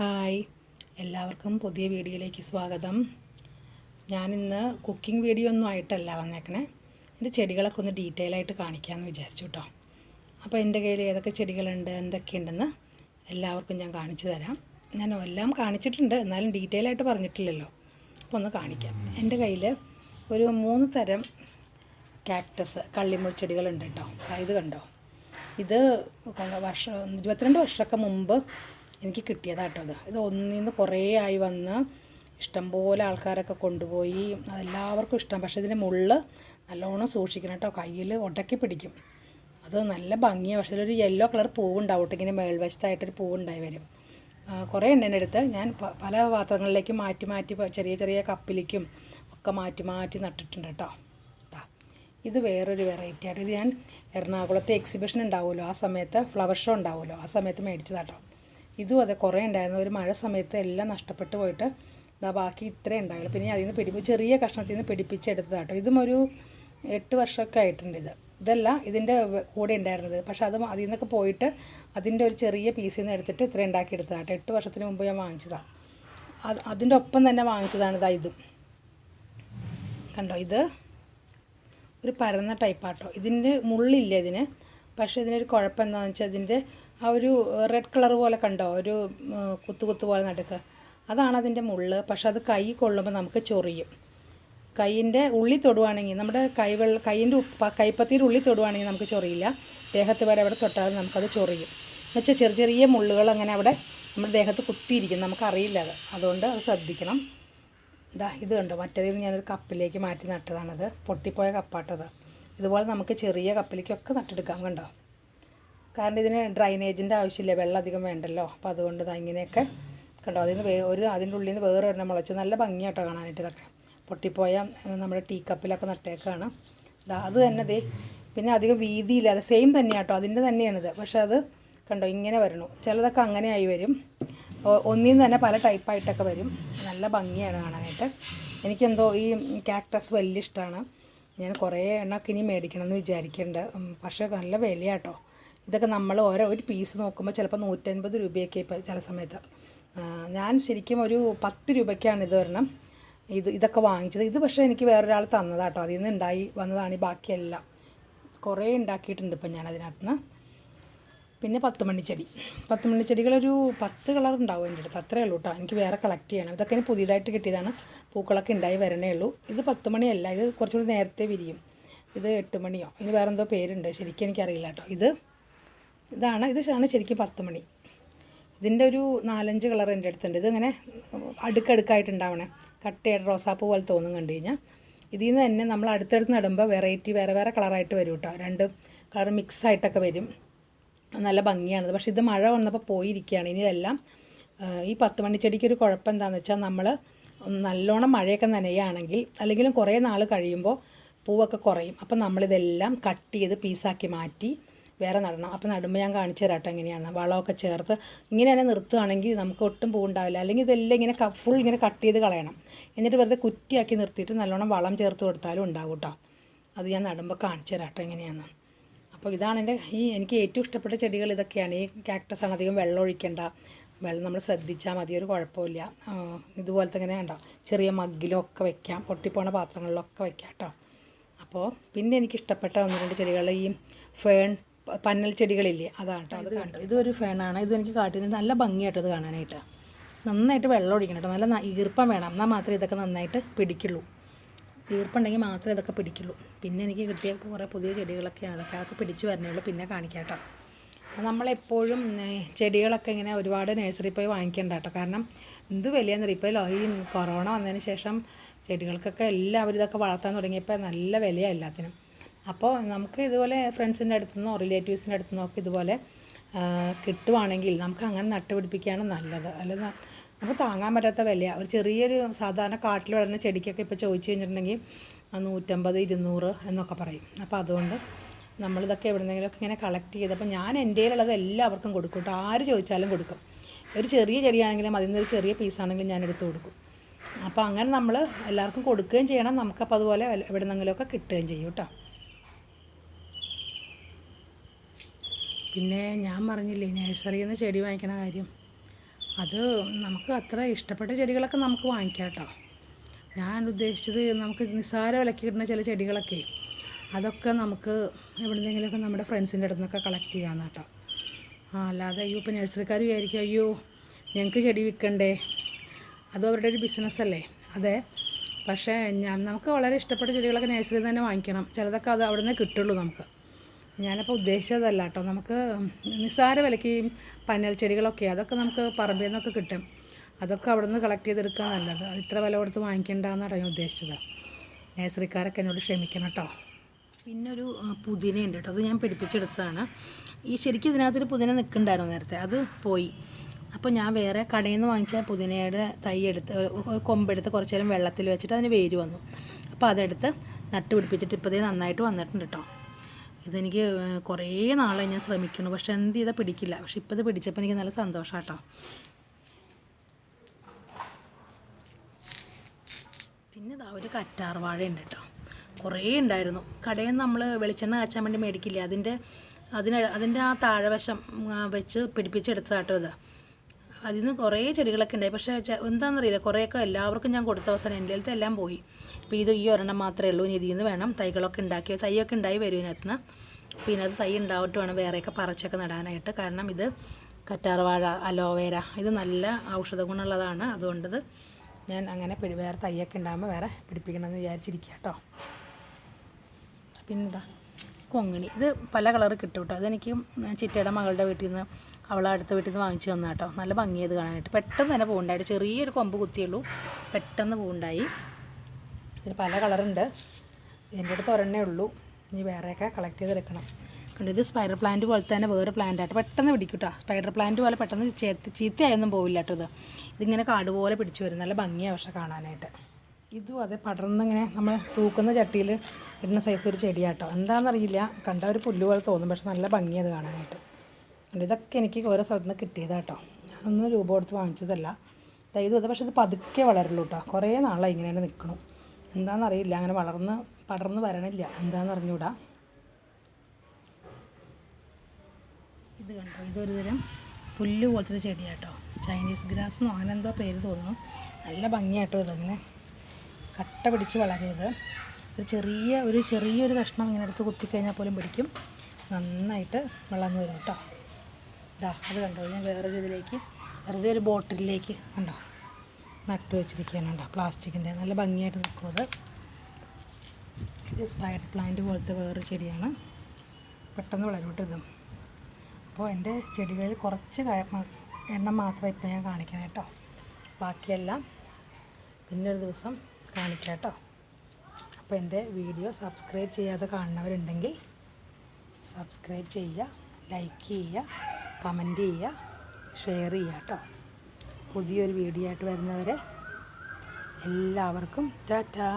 Hi. എല്ലാവർക്കും പുതിയ വീഡിയോയിലേക്ക് സ്വാഗതം. ഞാനിന്ന് കുക്കിംഗ് വീഡിയോ ഒന്നും ആയിട്ടല്ല വന്നേക്കണേ. എന്റെ ചെടികളൊക്കെ ഒന്ന് ഡീറ്റെയിൽ ആയിട്ട് കാണിക്കാമെന്ന് വിചാരിച്ചു കേട്ടോ അപ്പോൾ എന്റെ കയ്യിൽ ഏതൊക്കെ ചെടികളുണ്ട് എന്തൊക്കെയുണ്ടെന്ന് എല്ലാവർക്കും ഞാൻ കാണിച്ചു തരാം. ഞാൻ എല്ലാം കാണിച്ചിട്ടുണ്ട് എന്നാലും ഡീറ്റെയിൽ ആയിട്ട് പറഞ്ഞിട്ടില്ലല്ലോ. അപ്പോൾ ഒന്ന് കാണിക്കാം. എന്റെ കയ്യിൽ ഒരു മൂന്ന് തരം കാക്ടസ് കള്ളിമുൾ ചെടികളുണ്ട് കേട്ടോ ഇത് കണ്ടോ? ഇത് വർഷം ഇരുപത്തിരണ്ട് വർഷമൊക്കെ മുമ്പ് എനിക്ക് കിട്ടിയതാട്ടോ അത്. ഇത് ഒന്നിൽ നിന്ന് കുറേ ആയി വന്ന് ഇഷ്ടംപോലെ ആൾക്കാരൊക്കെ കൊണ്ടുപോയി. അതെല്ലാവർക്കും ഇഷ്ടം. പക്ഷേ ഇതിന്റെ മുള്ള് നല്ലോണം സൂക്ഷിക്കണം കേട്ടോ. കയ്യിൽ ഉടക്കി പിടിക്കും. അത് നല്ല ഭംഗിയാണ് പക്ഷേ ഒരു യെല്ലോ കളർ പൂവുണ്ടാവും ഇങ്ങനെ മേൽവശത്തായിട്ടൊരു പൂവുണ്ടായി വരും. കുറേ ഉണ്ട് എന്റെ അടുത്ത്. ഞാൻ പല പാത്രങ്ങളിലേക്ക് മാറ്റി മാറ്റി ചെറിയ ചെറിയ കപ്പിലേക്കും ഒക്കെ മാറ്റി മാറ്റി നട്ടിട്ടുണ്ട് കേട്ടോ. ഇത് വേറൊരു വെറൈറ്റി ആയിട്ട് ഇത് ഞാൻ എറണാകുളത്തെ എക്സിബിഷൻ ഉണ്ടാവുമല്ലോ. ആ സമയത്ത് ഫ്ലവർ ഷോ ഉണ്ടാവുമല്ലോ. ആ സമയത്ത് മേടിച്ചതാട്ടോ. ഇതും അതെ കുറേ ഉണ്ടായിരുന്നു. ഒരു മഴ സമയത്ത് എല്ലാം നഷ്ടപ്പെട്ട് പോയിട്ട് ഇതാ ബാക്കി ഇത്രേ ഉണ്ടായുള്ളൂ. പിന്നെ അതിൽ നിന്ന് പിടിപ്പ് ചെറിയ കഷ്ണത്തിൽ നിന്ന് പിടിപ്പിച്ചെടുത്തതാട്ടോ ഇതും ഒരു എട്ട് വർഷമൊക്കെ ആയിട്ടുണ്ട് ഇത്. ഇതല്ല ഇതിന്റെ കൂടെ ഉണ്ടായിരുന്നത്. പക്ഷെ അത് അതിൽ നിന്നൊക്കെ പോയിട്ട് അതിന്റെ ഒരു ചെറിയ പീസിൽ നിന്ന് എടുത്തിട്ട് ഇത്ര ഉണ്ടാക്കിയെടുത്തതാട്ടോ എട്ട് വർഷത്തിന് മുമ്പ് ഞാൻ വാങ്ങിച്ചതാണ് അത് അതിന്റെ ഒപ്പം തന്നെ വാങ്ങിച്ചതാണ് ഇതാ ഇതും. കണ്ടോ ഇത്? ഒരു പരന്ന ടൈപ്പാട്ടോ ഇതിന്റെ മുള്ളില്ല ഇതിന്. പക്ഷേ ഇതിനൊരു കുഴപ്പം എന്താണെന്ന് വെച്ചാൽ ഇതിന്റെ ആ ഒരു റെഡ് കളർ പോലെ കണ്ടോ? ഒരു കുത്തു കുത്തു പോലെ നടുക്ക്. അതാണ് അതിന്റെ മുള്ള്. പക്ഷെ അത് കൈ കൊള്ളുമ്പോൾ നമുക്ക് ചൊറിയും. കൈയിന്റെ ഉള്ളി തൊടുവാണെങ്കിൽ നമ്മുടെ കൈവെള്ള കൈയിന്റെ ഉപ്പ കൈപ്പത്തിയുടെ ഉള്ളി തൊടുവാണെങ്കിൽ നമുക്ക് ചൊറിയില്ല. ദേഹത്ത് വരെ എവിടെ തൊട്ടാലും നമുക്കത് ചൊറിയും. എന്നുവെച്ചാൽ ചെറിയ ചെറിയ മുള്ളുകൾ അങ്ങനെ അവിടെ നമ്മുടെ ദേഹത്ത് കുത്തിയിരിക്കും. നമുക്കറിയില്ല അത്. അതുകൊണ്ട് അത് ശ്രദ്ധിക്കണം. ഇതാ ഇത് കണ്ടോ? മറ്റേതിൽ നിന്ന് ഞാനൊരു കപ്പിലേക്ക് മാറ്റി നട്ടതാണത്. പൊട്ടിപ്പോയ കപ്പാട്ടത്. ഇതുപോലെ നമുക്ക് ചെറിയ കപ്പിലേക്കൊക്കെ നട്ടെടുക്കാം. കണ്ടോ? കാരണം ഇതിന് ഡ്രൈനേജിന്റെ ആവശ്യമില്ല. വെള്ളം അധികം വേണ്ടല്ലോ. അപ്പോൾ അതുകൊണ്ട് ഇങ്ങനെയൊക്കെ കണ്ടോ? അതിന് വേ ഒരു അതിന്റെ ഉള്ളിൽ നിന്ന് വേറെ ഒരെണ്ണം മുളച്ചു. നല്ല ഭംഗിയാട്ടോ കാണാനായിട്ട് ഇതൊക്കെ. പൊട്ടിപ്പോയ നമ്മുടെ ടീ കപ്പിലൊക്കെ നട്ടേക്കാണ് അത് തന്നെ ദേ. പിന്നെ അധികം വീതിയില്ല. വീതിയില്ലാതെ സെയിം തന്നെയാട്ടോ. അതിന്റെ തന്നെയാണിത്. പക്ഷേ അത് കണ്ടോ? ഇങ്ങനെ വരണു. ചിലതൊക്കെ അങ്ങനെ ആയി വരും ഒന്നിന്ന് തന്നെ പല ടൈപ്പായിട്ടൊക്കെ വരും. നല്ല ഭംഗിയാണ് കാണാനായിട്ട്. എനിക്കെന്തോ ഈ കാക്ടസ് വലിയ ഇഷ്ടമാണ് ഞാൻ കുറേ എണ്ണമൊക്കെ ഇനി മേടിക്കണം വിചാരിക്കുന്നുണ്ട് പക്ഷേ നല്ല വിലയാട്ടോ. ഇതൊക്കെ നമ്മൾ ഓരോ ഒരു പീസ് നോക്കുമ്പോൾ ചിലപ്പോൾ നൂറ്റൻപത് രൂപയൊക്കെ ഇപ്പോൾ ചില സമയത്ത്. ഞാൻ ശരിക്കും ഒരു പത്ത് രൂപയ്ക്കാണ് ഇത് ഒരെണ്ണം. ഇത് ഇതൊക്കെ വാങ്ങിച്ചത്. ഇത് പക്ഷേ എനിക്ക് വേറൊരാൾ തന്നതാട്ടോ. അതിൽ നിന്ന് ഉണ്ടായി വന്നതാണ് ഈ ബാക്കിയെല്ലാം. കുറേ ഉണ്ടാക്കിയിട്ടുണ്ട് ഇപ്പം ഞാൻ അതിനകത്ത് നിന്ന് പിന്നെ പത്ത് മണിച്ചെടി പത്ത് മണിച്ചെടികളൊരു പത്ത് കളർ ഉണ്ടാവും എന്റെ അടുത്ത്. അത്രയേ ഉള്ളൂ കേട്ടോ. എനിക്ക് വേറെ കളക്ട് ചെയ്യണം. ഇതൊക്കെ ഇനി പുതിയതായിട്ട് കിട്ടിയതാണ്. പൂക്കളൊക്കെ ഉണ്ടായി വരണേ ഉള്ളൂ. ഇത് പത്ത് മണിയല്ല ഇത് കുറച്ചുകൂടി നേരത്തെ വിരിയും. ഇത് എട്ട് മണിയോ ഇനി വേറെന്തോ പേരുണ്ട്. ശരിക്കും എനിക്കറിയില്ല കേട്ടോ. ഇത് ഇതാണ് ഇത് ആണ് ശരിക്കും പത്ത് മണി ഇതിന്റെ ഒരു നാലഞ്ച് കളർ എന്റെ അടുത്തുണ്ട്. ഇതിങ്ങനെ അടുക്കടുക്കായിട്ടുണ്ടാവണേ. കട്ടയുടെ റോസാപ്പ് പോലെ തോന്നും കണ്ടു കഴിഞ്ഞാൽ ഇതിൽ നിന്ന് തന്നെ നമ്മൾ അടുത്തടുത്ത് നടുമ്പോൾ വെറൈറ്റി വേറെ വേറെ കളറായിട്ട് വരും കേട്ടോ രണ്ട് കളർ മിക്സ് ആയിട്ടൊക്കെ വരും. നല്ല ഭംഗിയാണ് പക്ഷേ ഇത് മഴ വന്നപ്പോൾ പോയിരിക്കുകയാണ്. ഇനി ഇതെല്ലാം ഈ പത്ത് മണിച്ചെടിക്കൊരു കുഴപ്പം എന്താണെന്ന് വെച്ചാൽ നമ്മൾ നല്ലോണം മഴയൊക്കെ നനയുകയാണെങ്കിൽ അല്ലെങ്കിലും കുറേ നാൾ കഴിയുമ്പോൾ പൂവൊക്കെ കുറയും. അപ്പം നമ്മളിതെല്ലാം കട്ട് ചെയ്ത് പീസാക്കി മാറ്റി വേറെ നടണം. അപ്പോൾ നടുമ്പോൾ ഞാൻ കാണിച്ചു തരാട്ടോ എങ്ങനെയാണ് വളമൊക്കെ ചേർത്ത് ഇങ്ങനെ തന്നെ നിർത്തുകയാണെങ്കിൽ നമുക്ക് ഒട്ടും പൂവുണ്ടാവില്ല. അല്ലെങ്കിൽ ഇതെല്ലാം ഇങ്ങനെ ഫുൾ ഇങ്ങനെ കട്ട് ചെയ്ത് കളയണം. എന്നിട്ട് വെറുതെ കുറ്റിയാക്കി നിർത്തിയിട്ട് നല്ലോണം വളം ചേർത്ത് കൊടുത്താലും ഉണ്ടാവും കേട്ടോ അത് ഞാൻ നടുമ്പോൾ കാണിച്ചു തരാട്ടോ എങ്ങനെയാണ് അപ്പോൾ ഇതാണ് എന്റെ ഈ എനിക്ക് ഏറ്റവും ഇഷ്ടപ്പെട്ട ചെടികൾ ഇതൊക്കെയാണ്. ഈ ക്യാക്ടസാണ് അധികം വെള്ളം ഒഴിക്കേണ്ട. വെള്ളം നമ്മൾ ശ്രദ്ധിച്ചാൽ മതി. ഒരു കുഴപ്പമില്ല. ഇതുപോലത്തെ ഇങ്ങനെ ഉണ്ടോ ചെറിയ മഗ്ഗിലൊക്കെ വെക്കാം. പൊട്ടിപ്പോണ പാത്രങ്ങളിലൊക്കെ വെക്കാം കേട്ടോ അപ്പോൾ പിന്നെ എനിക്ക് ഇഷ്ടപ്പെട്ട ഒന്ന് രണ്ട് ചെടികൾ ഈ ഫേൺ പന്നൽ ചെടികളില്ലേ? അതാണ് കേട്ടോ അത് കണ്ടു. ഇതൊരു ഫേണാണ് ഇത് എനിക്ക് കാട്ടുന്നത് നല്ല ഭംഗിയായിട്ട് ഇത് കാണാനായിട്ട്. നന്നായിട്ട് വെള്ളം ഒഴിക്കണം കേട്ടോ നല്ല ഈർപ്പം വേണം. എന്നാൽ മാത്രമേ ഇതൊക്കെ നന്നായിട്ട് പിടിക്കുള്ളൂ. ഈർപ്പുണ്ടെങ്കിൽ മാത്രമേ ഇതൊക്കെ പിടിക്കുള്ളൂ. പിന്നെ എനിക്ക് കിട്ടിയ കുറേ പുതിയ ചെടികളൊക്കെയാണ്. അതൊക്കെ അതൊക്കെ പിടിച്ച് വരണേ പിന്നെ കാണിക്കാം കേട്ടോ നമ്മളെപ്പോഴും ചെടികളൊക്കെ ഇങ്ങനെ ഒരുപാട് നഴ്സറി പോയി വാങ്ങിക്കേണ്ട കേട്ടോ കാരണം എന്ത് വലിയ ഇപ്പോൾ ഈ കൊറോണ വന്നതിന് ശേഷം ചെടികൾക്കൊക്കെ എല്ലാവരും ഇതൊക്കെ വളർത്താൻ തുടങ്ങിയപ്പോൾ നല്ല വിലയാണ് എല്ലാത്തിനും. അപ്പോൾ നമുക്ക് ഇതുപോലെ ഫ്രണ്ട്സിന്റെ അടുത്തു നിന്നോ റിലേറ്റീവ്സിന്റെ അടുത്തു നിന്നോ ഒക്കെ ഇതുപോലെ കിട്ടുവാണെങ്കിൽ നമുക്ക് അങ്ങനെ നട്ടുപിടിപ്പിക്കുകയാണ് നല്ലത്. അല്ലാതെ നമുക്ക് താങ്ങാൻ പറ്റാത്ത വിലയാണ് ഒരു ചെറിയൊരു സാധാരണ കാട്ടിൽ വളരുന്ന ചെടിക്കൊക്കെ ഇപ്പോൾ ചോദിച്ചു കഴിഞ്ഞിട്ടുണ്ടെങ്കിൽ നൂറ്റമ്പത് ഇരുന്നൂറ് എന്നൊക്കെ പറയും. അപ്പോൾ അതുകൊണ്ട് നമ്മളിതൊക്കെ എവിടെന്നെങ്കിലുമൊക്കെ ഇങ്ങനെ കളക്ട് ചെയ്തപ്പോൾ ഞാൻ എന്റെ കയ്യിലുള്ളത് എല്ലാവർക്കും കൊടുക്കും കേട്ടോ. ആര് ചോദിച്ചാലും കൊടുക്കും. ഒരു ചെറിയ ചെടിയാണെങ്കിലും അതിൽ നിന്നൊരു ചെറിയ പീസാണെങ്കിലും ഞാൻ എടുത്ത് കൊടുക്കും. അപ്പോൾ അങ്ങനെ നമ്മൾ എല്ലാവർക്കും കൊടുക്കുകയും ചെയ്യണം. നമുക്കപ്പോൾ അതുപോലെ എവിടെന്നെങ്കിലുമൊക്കെ കിട്ടുകയും ചെയ്യും കേട്ടോ. പിന്നെ ഞാൻ പറഞ്ഞില്ലേ നഴ്സറിയിൽ നിന്ന് ചെടി വാങ്ങിക്കണ കാര്യം. അത് നമുക്ക് അത്ര ഇഷ്ടപ്പെട്ട ചെടികളൊക്കെ നമുക്ക് വാങ്ങിക്കാം കേട്ടോ ഞാൻ ഉദ്ദേശിച്ചത് നമുക്ക് നിസ്സാര വിലക്ക് കിട്ടുന്ന ചില ചെടികളൊക്കെ അതൊക്കെ നമുക്ക് എവിടെന്നെങ്കിലുമൊക്കെ നമ്മുടെ ഫ്രണ്ട്സിന്റെ അടുത്ത് നിന്നൊക്കെ കളക്ട് ചെയ്യാമെന്ന് കേട്ടോ. ആ അല്ലാതെ അയ്യോ ഇപ്പോൾ നഴ്സറിക്കാർ വിചാരിക്കും അയ്യോ ഞങ്ങൾക്ക് ചെടി വിൽക്കണ്ടേ അത് അവരുടെ ഒരു ബിസിനസ്സല്ലേ അതെ. പക്ഷേ ഞാൻ നമുക്ക് വളരെ ഇഷ്ടപ്പെട്ട ചെടികളൊക്കെ നഴ്സറിയിൽ തന്നെ വാങ്ങിക്കണം. ചിലതൊക്കെ അത് അവിടെ നിന്ന് കിട്ടുള്ളൂ നമുക്ക്. ഞാനപ്പോൾ ഉദ്ദേശിച്ചതല്ല കേട്ടോ നമുക്ക് നിസ്സാര വിലയ്ക്ക് ഈ പന്നൽ ചെടികളൊക്കെ അതൊക്കെ നമുക്ക് പറമ്പിൽ നിന്നൊക്കെ കിട്ടും. അതൊക്കെ അവിടെ നിന്ന് കളക്ട് ചെയ്തെടുക്കുക നല്ലത് ഇത്ര വില കൊടുത്ത് വാങ്ങിക്കേണ്ടെന്നാണ് ഞാൻ ഉദ്ദേശിച്ചത്. നേഴ്സറിക്കാരൊക്കെ എന്നോട് ക്ഷമിക്കണം കേട്ടോ പിന്നെ ഒരു ആ, പുതിനയുണ്ട് കേട്ടോ അത് ഞാൻ പിടിപ്പിച്ചെടുത്തതാണ്. ഈ ശരിക്കും ഇതിനകത്തൊരു പുതിന നിൽക്കുന്നുണ്ടായിരുന്നു നേരത്തെ. അത് പോയി. അപ്പോൾ ഞാൻ വേറെ കടയിൽ നിന്ന് വാങ്ങിച്ച പുതിനയുടെ തൈ എടുത്ത് കൊമ്പെടുത്ത് കുറച്ച് നേരം വെള്ളത്തിൽ വെച്ചിട്ട് അതിന് വേര് വന്നു. അപ്പോൾ അതെടുത്ത് നട്ട് പിടിപ്പിച്ചിട്ട് ഇപ്പോൾ നന്നായിട്ട് വന്നിട്ടുണ്ട് കേട്ടോ ഇതെനിക്ക് കുറേ നാളെ ഞാൻ ശ്രമിക്കുന്നു. പക്ഷെ എന്ത് ചെയ്താൽ പിടിക്കില്ല. പക്ഷെ ഇപ്പോൾ ഇത് പിടിച്ചപ്പോൾ എനിക്ക് നല്ല സന്തോഷം കേട്ടോ പിന്നെ ഇതാ ഒരു കറ്റാർവാഴ ഉണ്ട് കേട്ടോ കുറേ ഉണ്ടായിരുന്നു. കടയിൽ നമ്മൾ വെളിച്ചെണ്ണ കാച്ചാൻ വേണ്ടി മേടിക്കില്ലേ? അതിന്റെ അതിന് അതിന്റെ ആ താഴെവശം വശം വെച്ച് പിടിപ്പിച്ചെടുത്തതാട്ടോ ഇത്. അതിൽ നിന്ന് കുറേ ചെടികളൊക്കെ ഉണ്ടായി. പക്ഷേ എന്താണെന്ന് എന്താണെന്നറിയില്ല കുറേയൊക്കെ എല്ലാവർക്കും ഞാൻ കൊടുത്ത അവസാനം എന്റെ അടുത്ത് എല്ലാം പോയി. അപ്പോൾ ഇത് ഈ ഒരെണ്ണം മാത്രമേ ഉള്ളൂ. ഇനി ഇതിൽ നിന്ന് വേണം തൈകളൊക്കെ ഉണ്ടാക്കി. തൈയൊക്കെ ഉണ്ടായി വരും ഇതിനകത്ത് നിന്ന് പിന്നെ അത് തൈ ഉണ്ടാവിട്ട് വേണം വേറെയൊക്കെ പറിച്ചൊക്കെ നടാനായിട്ട്. കാരണം ഇത് കറ്റാർവാഴ അലോവേര ഇത് നല്ല ഔഷധ ഗുണമുള്ളതാണ്. അതുകൊണ്ടത് ഞാൻ അങ്ങനെ പിടി വേറെ തൈയൊക്കെ ഉണ്ടാകുമ്പോൾ വേറെ പിടിപ്പിക്കണമെന്ന് വിചാരിച്ചിരിക്കുക കേട്ടോ പിന്നെന്താ? കൊങ്ങിണി. ഇത് പല കളറ് കിട്ടും കേട്ടോ അതെനിക്ക് ചിറ്റയുടെ മകളുടെ വീട്ടിൽ നിന്ന് അവളെ അടുത്ത വീട്ടിൽ നിന്ന് വാങ്ങിച്ചു വന്ന കേട്ടോ നല്ല ഭംഗിയത് കാണാനായിട്ട്. പെട്ടെന്ന് തന്നെ പൂവുണ്ടായിട്ട് ചെറിയൊരു കൊമ്പ് കുത്തിയുള്ളൂ. പെട്ടെന്ന് പൂവുണ്ടായി. ഇതിന് പല കളറുണ്ട്. എന്റെ അടുത്ത് ഒരെണ്ണേ ഉള്ളൂ. ഇനി വേറെയൊക്കെ കളക്ട് ചെയ്തെടുക്കണം. കണ്ടു ഇത് സ്പൈഡർ പ്ലാന്റ് പോലെ തന്നെ വേറെ പ്ലാന്റ് ആട്ടോ. പെട്ടെന്ന് പിടിക്കും കേട്ടോ സ്പൈഡർ പ്ലാന്റ് പോലെ പെട്ടെന്ന് ചേത്ത് ചീത്തയായൊന്നും പോവില്ല കേട്ടോ ഇത്. ഇതിങ്ങനെ കാട് പോലെ പിടിച്ചു വരും. നല്ല ഭംഗിയാണ് പക്ഷേ കാണാനായിട്ട്. ഇതും അതെ പടർന്നിങ്ങനെ നമ്മൾ തൂക്കുന്ന ചട്ടിയിൽ ഇടുന്ന സൈസ് ഒരു ചെടിയാട്ടോ. എന്താണെന്നറിയില്ല കണ്ട ഒരു പുല്ല് പോലെ തോന്നും. പക്ഷെ നല്ല ഭംഗിയത് കാണാനായിട്ട്. ഇതൊക്കെ എനിക്ക് ഓരോ സ്ഥലത്ത് നിന്ന് കിട്ടിയതാട്ടോ ഞാനൊന്നും രൂപ കൊടുത്ത് വാങ്ങിച്ചതല്ല. ദാ പക്ഷേ ഇത് പതുക്കെ വളരുള്ളൂ കേട്ടോ കുറേ നാളായി ഇങ്ങനെ തന്നെ നിൽക്കണം എന്താണെന്നറിയില്ല അങ്ങനെ വളർന്ന് പടർന്ന് വരണില്ല. എന്താണെന്ന് ഇത് കണ്ടോ? ഇതൊരു തരം പുല്ല് പോലത്തെ ഒരു ചെടിയാട്ടോ ചൈനീസ് ഗ്രാസ് എന്നോ അങ്ങനെ എന്തോ പേര് തോന്നുന്നു. നല്ല ഭംഗിയായിട്ടോ ഇതിങ്ങനെ കട്ട പിടിച്ച് വളരും ഇത് ഒരു ചെറിയ ഒരു ചെറിയൊരു കഷ്ണം ഇങ്ങനെ എടുത്ത് കുത്തിക്കഴിഞ്ഞാൽ പോലും പിടിക്കും. നന്നായിട്ട് വളർന്നു വരും കേട്ടോ ഇതാ അത് കണ്ടോ? ഞാൻ വേറൊരു ഇതിലേക്ക് വെറുതെ ഒരു ബോട്ടിലേക്ക് ഉണ്ടോ നട്ടു വെച്ചിരിക്കുകയാണ് കേട്ടോ പ്ലാസ്റ്റിക്കിന്റെ നല്ല ഭംഗിയായിട്ട് നിൽക്കും ഇത് സ്പൈഡർ പ്ലാന്റ് പോലത്തെ വേറൊരു ചെടിയാണ്. പെട്ടെന്ന് വളരും ഇതും. അപ്പോൾ എന്റെ ചെടികളിൽ കുറച്ച് എണ്ണം മാത്രം ഇപ്പം ഞാൻ കാണിക്കണം കേട്ടോ. ബാക്കിയെല്ലാം പിന്നെ ഒരു ദിവസം കാണിക്കാം കേട്ടോ. അപ്പോൾ എന്റെ വീഡിയോ സബ്സ്ക്രൈബ് ചെയ്യാതെ കാണുന്നവരുണ്ടെങ്കിൽ സബ്സ്ക്രൈബ് ചെയ്യുക ലൈക്ക് ചെയ്യുക കമന്റ് ചെയ്യുക ഷെയർ ചെയ്യുക കേട്ടോ. പുതിയൊരു വീഡിയോ ആയിട്ട് വരുന്നവരെ എല്ലാവർക്കും ടാറ്റാ.